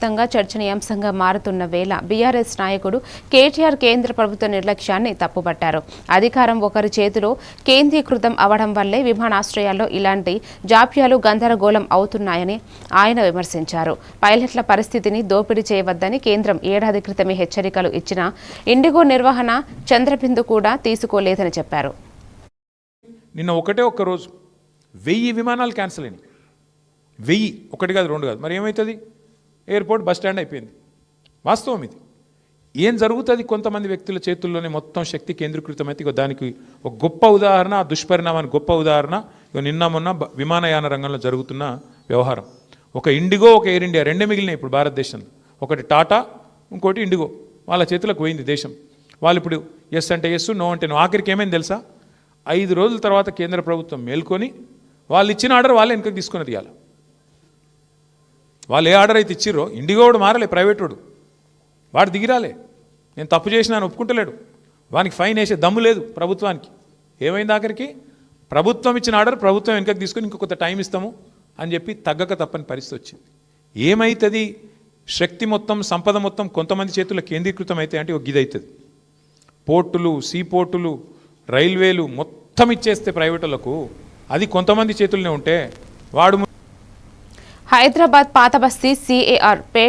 వ్యాప్తంగా చర్చనీయాంశంగా మారుతున్న వేళ బీఆర్ఎస్ నాయకుడు కేటీఆర్ కేంద్ర ప్రభుత్వ నిర్లక్ష్యాన్ని తప్పుపట్టారు. అధికారం ఒకరి చేతిలో కేంద్రీకృతం అవడం వల్లే విమానాశ్రయాల్లో ఇలాంటి జాప్యాలు గందరగోళం అవుతున్నాయని ఆయన విమర్శించారు. పైలట్ల పరిస్థితిని దోపిడీ చేయవద్దని కేంద్రం ఏడాది క్రితమే హెచ్చరికలు ఇచ్చినా ఇండిగో నిర్వహణ చంద్రబిందు కూడా తీసుకోలేదని చెప్పారు. నిన్న ఒకటే ఒక్కరోజు వెయ్యి విమానాలు క్యాన్సిల్ అయినాయి. వెయ్యి. ఒకటి కాదు రెండు కాదు. మరి ఏమవుతుంది ఎయిర్పోర్ట్ బస్ స్టాండ్ అయిపోయింది. వాస్తవం ఇది. ఏం జరుగుతుంది కొంతమంది వ్యక్తుల చేతుల్లోనే మొత్తం శక్తి కేంద్రీకృతమైతే ఇక దానికి ఒక గొప్ప ఉదాహరణ ఆ దుష్పరిణామానికి గొప్ప ఉదాహరణ ఇక నిన్న మొన్న విమానయాన రంగంలో జరుగుతున్న వ్యవహారం. ఒక ఇండిగో ఒక ఎయిర్ ఇండియా రెండే మిగిలినాయి ఇప్పుడు భారతదేశంలో. ఒకటి టాటా ఇంకోటి ఇండిగో. వాళ్ళ చేతులకు పోయింది దేశం. వాళ్ళు ఇప్పుడు ఎస్ అంటే ఎస్ నో అంటే నో ఆఖరికి ఏమైంది తెలుసా? ఐదు రోజుల తర్వాత కేంద్ర ప్రభుత్వం మేల్కొని వాళ్ళు ఇచ్చిన ఆర్డర్ వాళ్ళే వెనకకి తీసుకుని ఇవ్వాలి వాళ్ళు ఏ ఆర్డర్ అయితే ఇచ్చిర్రో ఇండిగో వాడు మారలే ప్రైవేట్ వాడు. వాడు దిగిరాలే. నేను తప్పు చేసినా అని ఒప్పుకుంటలేడు. వానికి ఫైన్ వేసే దమ్ము లేదు ప్రభుత్వానికి. ఏమైంది ఆఖరికి? ప్రభుత్వం ఇచ్చిన ఆర్డర్ ప్రభుత్వం వెనుకకు తీసుకుని ఇంకొక టైం ఇస్తాము అని చెప్పి తగ్గక తప్పని పరిస్థితి వచ్చింది. ఏమైతుంది? శక్తి మొత్తం సంపద మొత్తం కొంతమంది చేతుల్లో కేంద్రీకృతం అయితే అంటే ఒక గిది అవుతుంది పోర్టులు సీ పోర్టులు రైల్వేలు మొత్తం ఇచ్చేస్తే ప్రైవేటులకు అది కొంతమంది చేతుల్లోనే ఉంటే వాడు హైదరాబాద్ పాత బస్తీ సిఏఆర్ పే